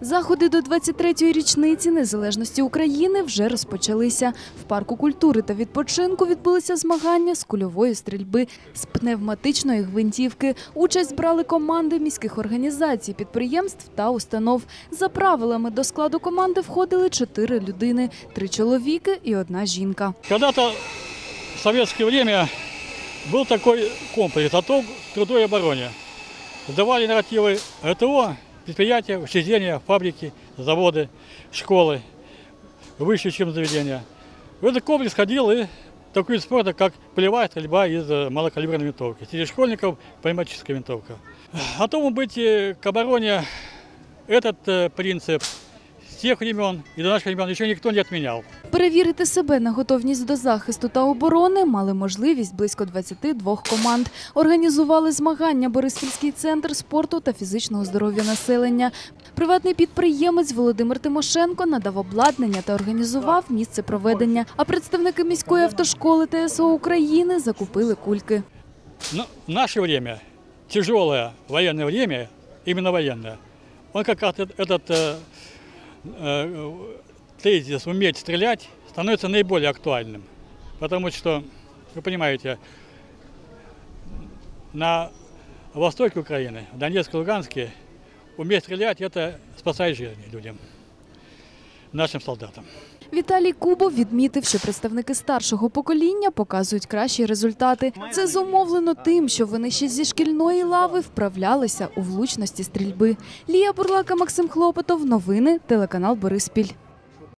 Заходи до 23-ї річниці незалежності України вже розпочалися. В парку культури та відпочинку відбулися змагання з кульової стрільби з пневматичної гвинтівки. Участь брали команди міських організацій, підприємств та установ. За правилами до складу команди входили чотири людини: три чоловіки і одна жінка. Когда-то в советское время был такой комплекс «Ато трудовой обороне». Сдавали нарративы ГТО, предприятия, учреждения, фабрики, заводы, школы, высшие чем заведения. В этот комплекс ходил и такой вид спорта, как полевая стрельба из э, малокалиберной винтовки. Среди школьников пневматическая винтовка. Готовы быть э, к обороне этот э, принцип тех времен и до наших времен еще никто не отменял. Перевірити себе на готовність до захисту та оборони мали можливість близько 22 команд. Організували змагання Бориспільський центр спорту та фізичного здоров'я населення. Приватний підприємець Володимир Тимошенко надав обладнання та організував місце проведення. А представники міської автошколи ТСО України закупили кульки. Но в наше время, тяжелое военное время, именно военное, он как раз этот, этот э, э, тезис «уметь стрелять» становится наиболее актуальным. Потому что, вы понимаете, на востоке Украины, в Донецке, Луганске, уметь стрелять – это спасает жизни людям, нашим солдатам. Віталій Кубов відмітив, що представники старшого покоління показують кращі результати. Це зумовлено тим, що вони ще зі шкільної лави вправлялися у влучності стрільби. Лія Бурлака, Максим Хлопотов. Новини телеканал Бориспіль.